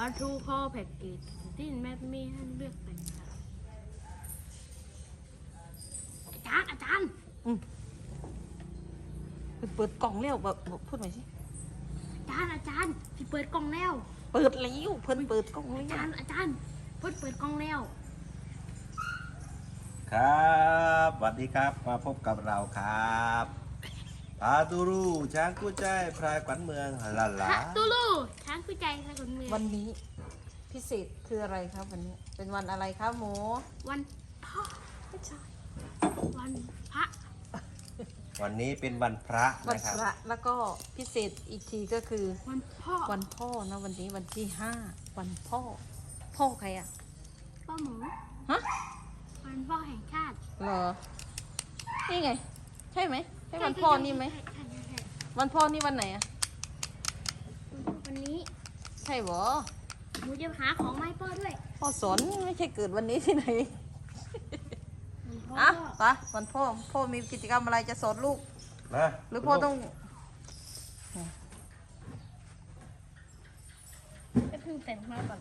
วัตถุพ่อแพ็กเกจที่แม่มีให้เลือกแต่งค่ะอาจารย์อาจารย์เปิดกล่องแล้วแบบพูดหน่อยสิอาจารย์อาจารย์พี่เปิดกล่องแล้วเปิดแล้วเพิ่นเปิดกล่องอาแล้จารวย์อาจารย์เพิ่นเปิดกล่องแล้ว ครับสวัสดีครับมาพบกับเราครับ ปาตูรูช้างกู้ใจพรายขวัญเมืองลาลาฮะตูลูช้างคุยใจค่ะคุณเมืองวันนี้พิเศษคืออะไรครับวันนี้ เป็นวันอะไรครับหมูวันพ่อไม่ใช่วันพระวันนี้เป็นวันพระวันนะครับพระแล้วก็พิเศษอีกทีก็คือ วันพ่อวันพ่อนะวันนี้วันที่ห้าวันพ่อ พ่อใครอะพ่อหมูฮะวันพ่อแห่งชาติเหรอนี่ไง ใช่ไหม ใช่วันพ่อนี่ไหมใช่ใช่ใช่วันพ่อนี่วันไหนอะวันนี้ใช่บอหนูจะหาของมาให้พ่อด้วยพ่อสอนไม่ใช่เกิดวันนี้ที่ไหนวันพ่ออะไปะวันพ่อพ่อมีกิจกรรมอะไรจะสอนลูกนะหรือพ่อต้องจะเพิ่งแต่งมาก่อน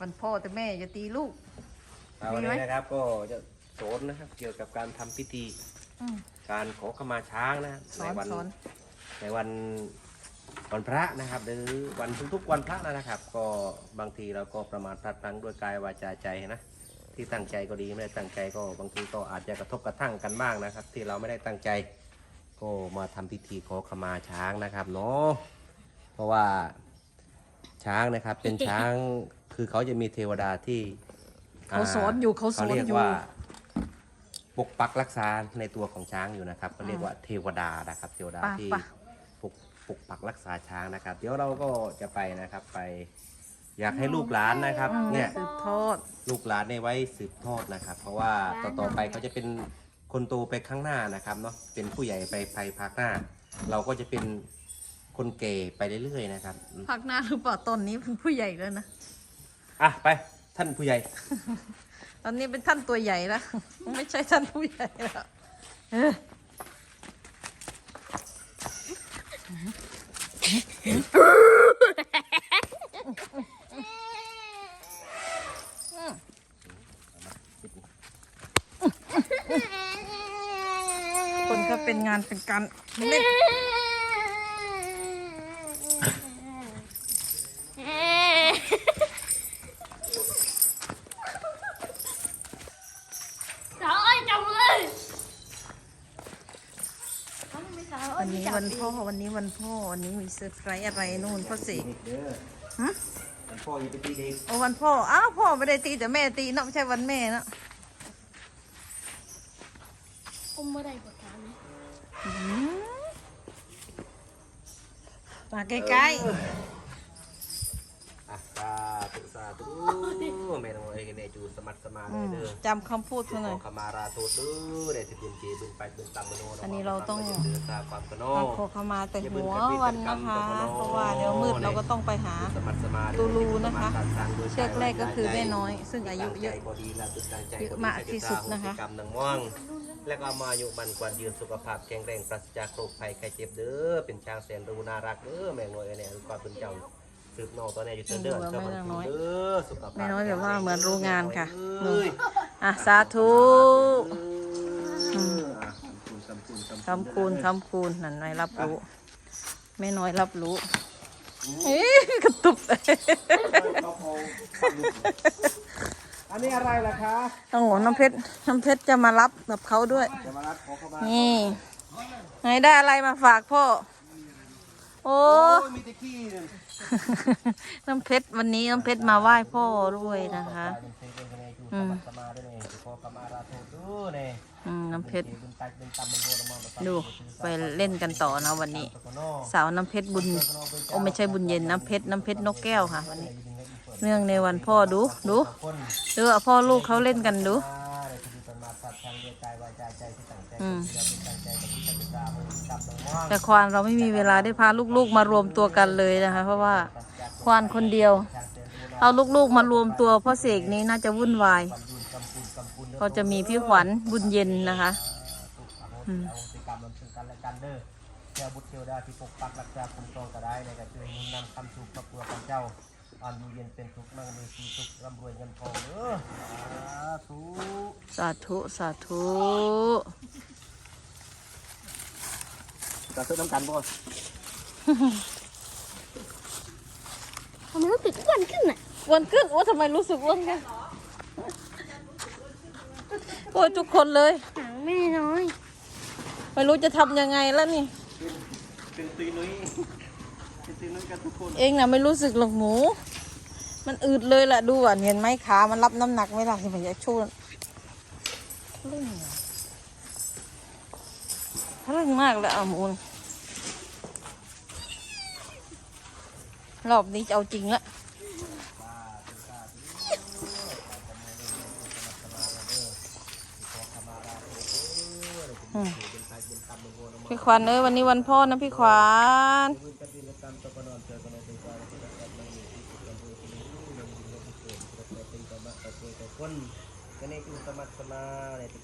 วันพ่อแต่แม่จะตีลูกอ่าวันนี้นะครับก็จะสอนนะครับ เกี่ยวกับการทำพิธี อืมการขอขมาช้างนะสในอนวัน สอน ในวันวันพระนะครับ หรือวันทุกๆวันพระนะครับ ก็บางทีเราก็ประมาทพลาดพลั้งด้วยกายวาจาใจนะที่ตั้งใจก็ดีไม่ได้ตั้งใจก็บางทีก็อาจจะกระทบกระทั่งกันบ้างนะครับ ที่เราไม่ได้ตั้งใจ ก็มาทำพิธีขอขมาช้างนะครับเนาะเพราะว่าช้างนะครับเป็นช้างคือเขาจะมีเทวดาที่เขาสอนอยู่เขาสอนเรียกอยู่ว่า ปกปักรักษาในตัวของช้างอยู่นะครับเขาเรียกว่าเทวดานะครับ เทวดาไปที่ไปปกปกปักรักษาช้างนะครับ เดี๋ยวเราก็จะไปนะครับไป อยากให้ลูกหลานนะครับอืมเนี่ยสืบทอดลูกหลานในไว้สืบทอดนะครับ เพราะว่าต่อต่อไปเขาจะเป็นคนโตไปข้างหน้านะครับเนาะเป็นผู้ใหญ่ไปภายภาคหน้า เราก็จะเป็นคนเก่ไปเรื่อยๆนะครับพักหน้าหรือเปล่าตอนนี้เป็นผู้ใหญ่แล้วนะอะไปท่านผู้ใหญ่ ตอนนี้เป็นท่านตัวใหญ่แล้ว ไม่ใช่ท่านผู้ใหญ่แล้วคนก็เป็นงานเป็นการเล่น สาวเอ้ยจังเลย วันนี้ วันพ่อวันนี้วันพ่อวันนี้มีเซอร์ไพรส์อะไรนู่นพ่อเสกเด้อฮะท่านพ่ออย่าไปตีเด็กโอ้วันพ่ออ้าวพ่อไม่ได้ตีแต่แม่ตีเนาะไม่ใช่วันแม่เนาะอุ้มไม่ได้กดการนะอืมมาใกล้ อะสาธุสาธุแม่นองเอ้ยเนี่ยจูสมัดสมาๆเลอืยมเด้อจำคำพูดเขาหน่อยขอขมาราโทษเด้อได้ที่บุญเจบุญไปบุญตามมโนอันนี้เราต้อง เดือตาความกระโน มาขอขมาแต่หัววันนะคะ เพราะว่าเดี๋ยวมืดเราก็ต้องไปหา สมัดสมาตูลูนะคะ เชือกแรกก็คือแม่น้อย ซึ่งอายุเยอะตั้งใจบ่ดีแล้วตั้งใจเยอะมากที่สุดนะคะ กรรมนังม่วง แล้วก็มาอยู่มันกวนยืนสุขภาพแข็งแรงปราศจากโรคภัยไข้เจ็บเด้อเป็นช้างแสนรู้น่ารักเด้อแม่งอยเนี่ยความเป็นเจ้า สืบนอกตัวเนี่ยอยู่เดือนเดือนแม่น้อยเด้อสุขภาพแม่น้อยแบบว่าเหมือนรู้งานค่ะเอ้ยอะสาธุอืมอะคำคูณคำคูณคำคูณคำคูณนั่นน้อยรับรู้แม่น้อยรับรู้เอ๊ะกระตุบอันนี้อะไรล่ะคะต้องโหน้ำเพชรน้ำเพชรจะมารับกับเขาด้วยจะมารับขอเข้ามานี่ไหนได้อะไรมาฝากพ่อโอ้โอ้ยมีแต่ขี้เนี่ยน้ำเพชรวันนี้น้ำเพชรมาไหว้พ่อด้วยนะคะ อืมสมาด้วยเนี่ยขอขมาราโทษดูเนี่ยอืมน้ำเพชรบุญตักบุญตำบุญโมรมองดูไปเล่นกันต่อนะวันนี้ สาวน้ำเพชรบุญโอ้ไม่ใช่บุญเย็นน้ำเพชรน้ำเพชรนกแก้วค่ะวันนี้เนื่องในวันพ่อดูดูคนดูว่าพ่อลูกเขาเล่นกันดูมาได้ที่เป็นมาสัตว์ทางเดียวกายวาจาใจที่ตั้งใจอืม แต่ควานเราไม่มีเวลาได้พาลูกๆมารวมตัวกันเลยนะคะ เพราะว่าควานคนเดียว เอาลูกๆมารวมตัวเพ่อเสกนี้น่าจะวุ่นวายยืนกำปูนกำปูนก็จะมีพี่ขวัญบุญเย็นนะคะเจ้าบุตรเทวดาที่ปกปักรักษาคุ้มครองก็ได้ในกรช่วยหนุนนำคำสู่ครอบครัวคำเจ้าอันอยู่เย็นเป็นสุกข์นั่งมีชีสุขร่ำรวยเงินทองเด้อสาธุ สาธุ สาธุ กระซื้อน้ำกันบ่ทำไมรู้สึกอ้วนขึ้นอะอ้วนขึ้นว่าทำไมรู้สึกอ้วนกันโอ้ยทุกคนเลย หางแม่น้อยไม่รู้จะทำยังไงแล้วนี่ เป็นตีนุ้ยเป็นตีนุ้ยกันทุกคนเองนะไม่รู้สึกหรอกหมู มันอืดเลยแหละดูอะเห็นไหมขา มันรับน้ำหนักไม่ได้ที่มันจะชูน เรื่องเรื่องมากเลยอะมูนรอบนี้จะเอาจริงละพี่ขวัญเอ้ยวันนี้วันพ่อนะพี่ขวัญคนก็ในจุสมัตสมาในจุสมาตัดต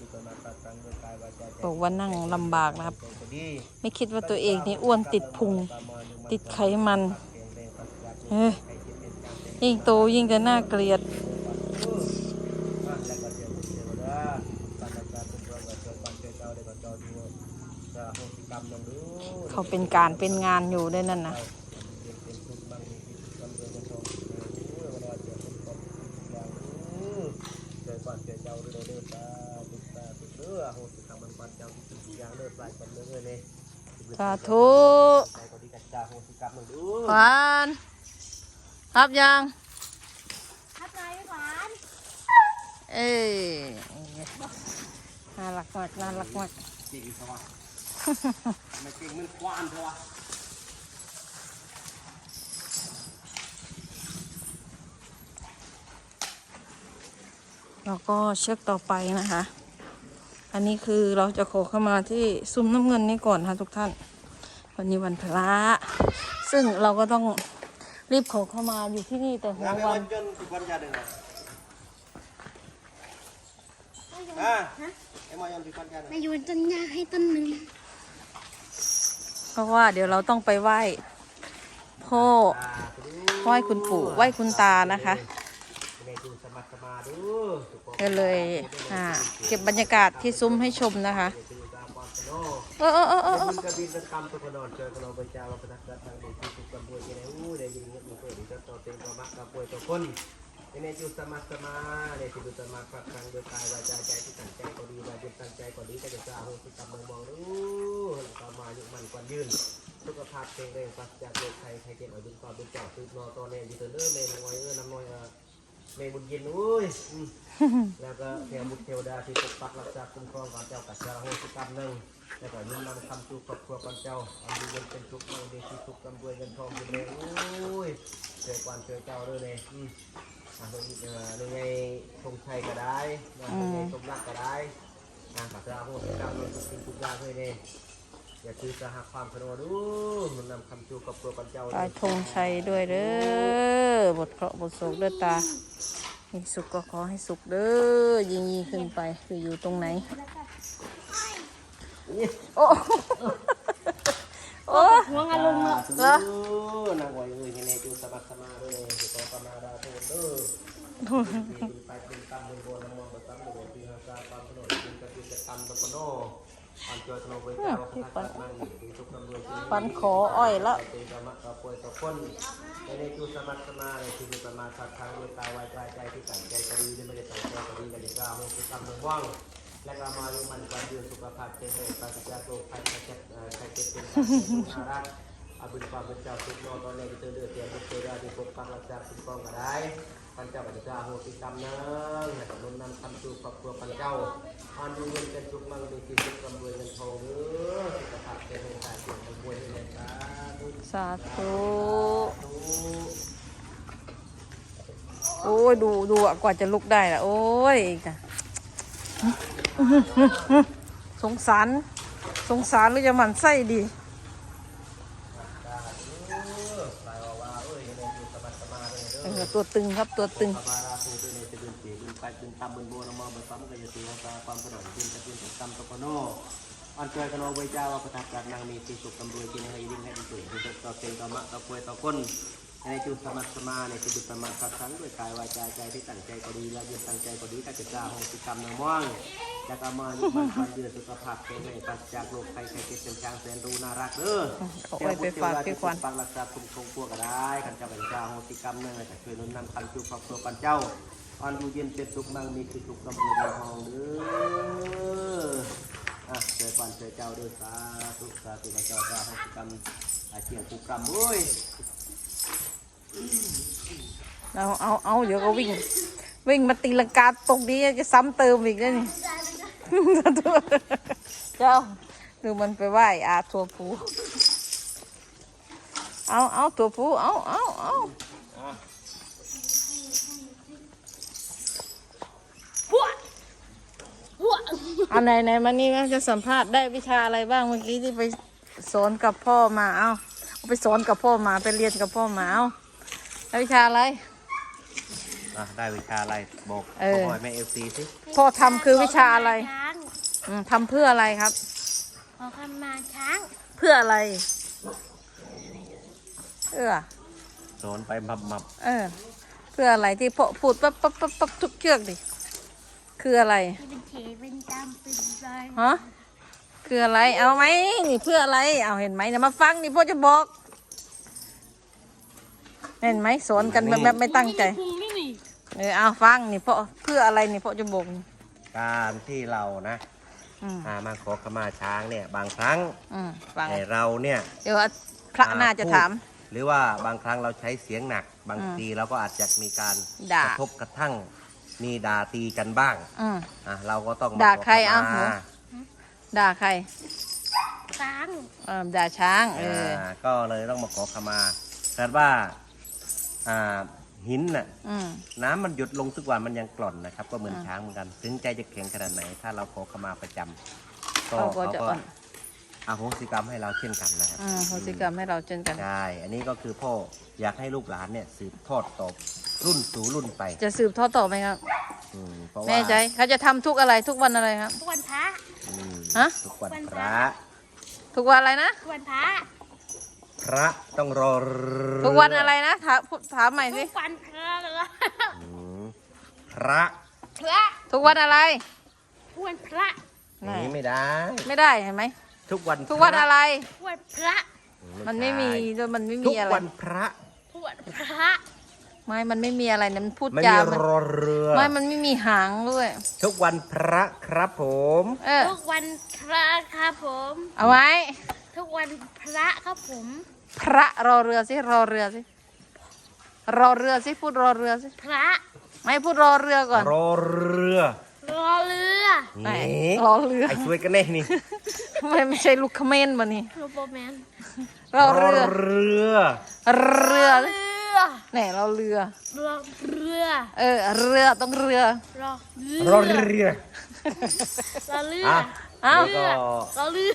ังโดย บอกว่านั่งลำบากนะครับ ไม่คิดว่าตัวเองนี่อ้วนติดพุง ติดไขมันเฮ้ยยิ่งโตยิ่งจะน่าเกลียดเขาเป็นการเป็นงานอยู่ด้วยนั่นนะ ธุขวานรับยังทับนายขวานเอ้ยน่ารักมากน่ารักมากเก่งสวะไม่เก่งมันควานเถอะแล้วก็เชือกต่อไปนะคะ อันนี้คือเราจะขอเข้ามาที่ซุ้มน้ำเงินนี้ก่อนค่ะทุกท่าน วันนี้วันพระซึ่งเราก็ต้องรีบขอเข้ามาอยู่ที่นี่แต่หัวงานวัวันนจนทุกวันจะเดินอะไอ้มอยันทุกวันจะเดินนายโยนต้นหญ้าให้ต้นหนึ่งเพราะว่าเดี๋ยวเราต้องไปไหว้พ่อ ไหว้คุณปู่ ไหว้คุณตานะคะในดูสมัครสมาดูก็เลยอ่าเก็บบรรยากาศที่ซุ้มให้ชมนะคะ เออเออเออเออเออบุญกระบินตะกรรมตุกนอนจอกนอนประจาวัฒนธรรมทางเด็กที่สุกกำบวยกันอู้ได้ยินเงี้ยมันเปิดดีก็ต่อเต็มประมักกระป่วยต่อคนในจุดสมัครสมาในจุดสมัครพระครั้งโดยกายวาจาใจที่ตั้งใจก็ดีวาจาตั้งใจก็ดีก็จะสาหสิกรรมองมองดูแล้วก็มาอยู่มันกว่ายืนสุขภาพแข็งแรงปราศจากโรคภัยไข้เจ็บอายุความเป็นเจ้าคือรอตอนนี้อยู่เตอเนอร์เมย์น้อยเออน้ำน้อยเออเมย์บุญเย็นอุ้ยแล้วก็เทวบุตรเทวดาที่ปกปักรักษาคุ้มครองก่อนเจ้ากัจจาโหสิกรรมหนึ่ง แล้วก็นุ่นนำคำสู่ครอบครัวก่อนเจ้าอันดีเย็นเป็นสุขเอาเดชสุขกำรวยเงินทองอยู่เลยอุ้ยเจอก่อนเจอเจ้าเลยเนี่ยอืมอะเออในไงธงชัยก็ได้นะในไงสมรักก็ได้นะกัจจาโหสิกรรมเลยทุกสิ่งทุกอย่างเลยเนี่ยอย่าคือสหความสนุกดูมันนำคำจูกับตัวปัญเจ้าปลาธงชัยด้วยเด้อบทเคราะห์บทโศกเด้อตามีสุขก็ขอให้สุขเด้อยิงยิงขึ้นไปคืออยู่ตรงไหน โอ้โอ้ห่วงอารมณ์เนาะเหรอนางไหวเอ้ยเฮเนจูสมัครสมาด้วยต่อปนาดาโทษเด้อเป็นไปเป็นตามบนบนมองไปตามบนที่หาซาความสนุกเป็นกระดิ่งกระตำตะปโนอันเจอสนุกไปเจ้าพระตักนั่งอยู่ที่ทุกตำรวจปันขออ้อยแล้วเป็นธรรมะกับป่วยกับคนเฮเนจูสมัครสมาเลยที่มีประมาณสักครั้งด้วยกายวาจาใจที่ตั้งใจก็ดีที่ไม่ได้ตั้งใจก็ดีกันดีก้าวที่ทำเมืองว่าง และก็มาอยู่มันความยืนสุขภาพแข็งแรงปราศจากโรคภัยไข้เจ็บไข้เจ็บเป็นสาระอาบุญความเป็นเจ้าทุกนอตอนนี้เตือนเดือดเตียนทุกเตือนที่ปกปักรักษาคุ้มครองก็ได้ปัญเจ้าปัญเจ้าโหติกรรมเนื้อและก็นุ่นนำคำสู่ครอบครัวปัญเจ้าอันดูเงินเป็นสุขมั่งมีที่สุขกำรวยเงินทองเนื้อสุขภาพแข็งแรงขาดเจ็บป่วยให้สาธุสาธุโอ้ยดูดูกว่าจะลุกได้ละโอ้ยจ้ะ สงสาร สงสารหรือจะหมันไส้ดีเออตัวตึงครับตัวตึงปาราภูเป็นเป็นเสียเป็นไปเป็นตำเป็นโบนมอเป็นซ้ำก็จะตีตาความกระโดดเป็นจะเป็นตำตะปโนอันเอาไว้เจ้าว่าประทับการนางมีสีสุขกำรวยกินให้ยิ่งให้ดีสุดต่อเป็นต่อมะต่อป่วยต่อคน ในจุดสมัติสมาในจุดสมาสักครั้งด้วยกายวาจาใจที่ตั้งใจก็ดีแล้วยังตั้งใจก็ดีถ้าจะจ้าหงสิกรรมนางว่างจากอามายุมันฟันเดือดสุขภาพแข็งแรงปราศจากโรคภัยไข้เจ็บเป็นช้างแสนรู้น่ารักเด้อเอาไว้ไปฝากพี่ขวัญฟังรักษาคุ้มครองพวกก็ได้ขันเจ้าเป็นเจ้าโหสิกรรมเนื่องจากช่วยนุนนำปันจุครอบครัวปันเจ้าอันอยู่เย็นเป็นสุขมั่งมีคือสุขกำเนิดในห้องเด้ออะเจอปันเจอเจ้าเด้อสาธุสาธุพระเจ้าเจ้าโหสิกรรมอาเชียงผูกรรมเว้ย เอาเอาเอาเดี๋ยวก็วิ่ง วิ่งมาตีลังกาตรงนี้จะซ้ำเติมอีกแล้วนี่เจ้าดูมันไปไหว้อาตัวผูเอาเอาตัวผูเอาเอาเอาเอาไหนไหนมานี่แม่จะสัมภาษณ์ได้วิชาอะไรบ้างเมื่อกี้ที่ไปสอนกับพ่อมาเอาไปสอนกับพ่อมาไปเรียนกับพ่อมาเอา ได้วิชาอะไร อะได้วิชาอะไรบอกเออบอกหน่อยแม่เอฟซีสิพ่อทำคือวิชาอะไรช้างอืมทำเพื่ออะไรครับ ขอคำมาช้างเพื่ออะไร เออ สอนไปมับมับเออ เพื่ออะไรที่พ่อพูดปั๊บปั๊บปั๊บปั๊บทุกเชือกดิ คืออะไร ที่เป็นเทเป็นจำเป็นไรฮะคืออะไรเอาไหมนี่เพื่ออะไร เอาเห็นไหมเนี่ยมาฟังนี่พ่อจะบอก เห็นไหมสอนกันแบบแบบไม่ตั้งใจ พุงนี่นี่เออเอาฟังนี่พ่อเพื่ออะไรนี่พ่อจะบอกนี่การที่เรานะอืมอ่ามาขอขมาช้างเนี่ยบางครั้งอืมฟัง ไอเราเนี่ยเดี๋ยวพระน่าจะถาม พูดหรือว่าบางครั้งเราใช้เสียงหนัก บางอืมทีเราก็อาจจะมีการด่า กระทบกระทั่งมีด่าตีกันบ้างอืม อะเราก็ต้องมด่าใครขเอาขหนู มาด่าใครช้าง เออด่าช้าง เออ อ่าก็เลยต้องมาขอขมาแต่ว่า อ่าหินน่ะอืม น้ำมันหยดลงทุกวันมันยังกร่อนนะครับ ก็เหมือนช้างเหมือนกัน ถึงใจจะแข็งขนาดไหน ถ้าเราขอขมาประจำก็เขาก็เขาจะก็อ่อนอาโหสิกรรมให้เราเช่นกันนะครับ อืมโหสิกรรมให้เราเช่นกัน ใช่ อันนี้ก็คือพ่ออยากให้ลูกหลานเนี่ยสืบทอดต่อรุ่นสู่รุ่นไปจะสืบทอดต่อไหมครับ อืมเพราะว่าแน่ใจเขาจะทำทุกอะไรทุกวันอะไรครับ ทุกวันพระ อืมฮะ ทุกวันวันพพระระ ทุกวันอะไรนะ ทุกวันพระ พระต้องรอเรือทุกวันอะไรนะถามพูดถามใหม่สิทุกวันพระเลยอืมพระพระทุกวันอะไรทุกวันพระอย่างนี้ไม่ได้ ไม่ได้เห็นไหมทุกวันทุกวันอะไร ทุกวันพระอืมันไม่มีด้วยมันไม่ทุมีกอะไรวันพระทุกวันพระไม่มันไม่มีอะไรนะมันพูดไม่จามีมันรอเรือไม่มันไม่มีหางด้วย ทุกวันพระครับผม เออทุกวันพระครับผม เอาไว้ ทุกวันพระครับผม พระรอเรือสิรอเรือสิรอเรือสิพูดรอเรือสิพระไม่พูดรอเรือก่อนรอเรือ รอเรือไหนนี่รอเรือไอ้ช่วยกันแน่นี่ไม่ไม่ใช่ลูกเขมรบ่นี่โรโบแมนรอเรือ เรือเรือเรือแหน่เราเรือ รอเรือเออ เรือต้องเรือ รอเรือรอเรือรอเรืออะเอ้าแล้วก็รอเรือ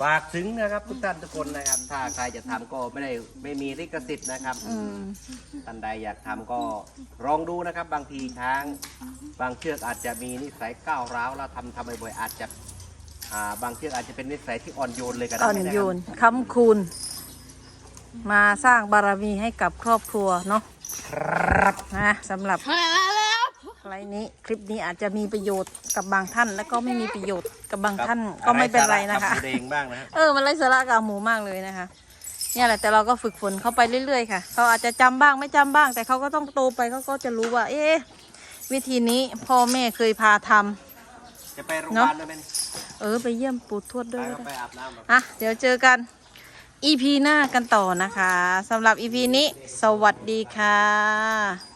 ฝากถึงนะครับทุกท่านทุกคนนะครับ ถ้าใครจะทำก็ไม่ได้ไม่มีลิขสิทธิ์นะครับอืม ท่านใดอยากทำก็ลองดูนะครับ บางทีช้าง บางเชือกอาจจะมีนิสัยก้าวร้าวแล้วทำทำบ่อยๆอาจจะอ่าบางเชือกอาจจะเป็นนิสัยที่อ่อนโยนเลยก็ได้อ่อนนะครับโยนคำคูณ มาสร้างบารมีให้กับครอบครัวเนาะครับนะสำหรับมาแล้วไลฟ์นี้คลิปนี้อาจจะมีประโยชน์กับบางท่าน แล้วก็ไม่มีประโยชน์กับบางครับท่านก็ไม่เป็นไรนะคะอสากัตัวเองบ้างนะฮะเออมันไร้สาระกับหมูมากเลยนะคะ เนี่ยแหละแต่เราก็ฝึกฝนเข้าไปเรื่อยๆค่ะเขาอาจจะจำบ้างไม่จำบ้าง แต่เขาก็ต้องโตไปเขาก็จะรู้ว่า เอ๊ะวิธีนี้พ่อแม่เคยพาทำ จะไปโรงพยาบาลได้ไหมนี่เออ ไปเยี่ยมปู่ทวดไปด้วยก็ก็ไปได้อาบน้ำแบบ อะเดี๋ยวเจอกัน EP หน้ากันต่อนะคะสำหรับ EP นี้ สวัสดีค่ะ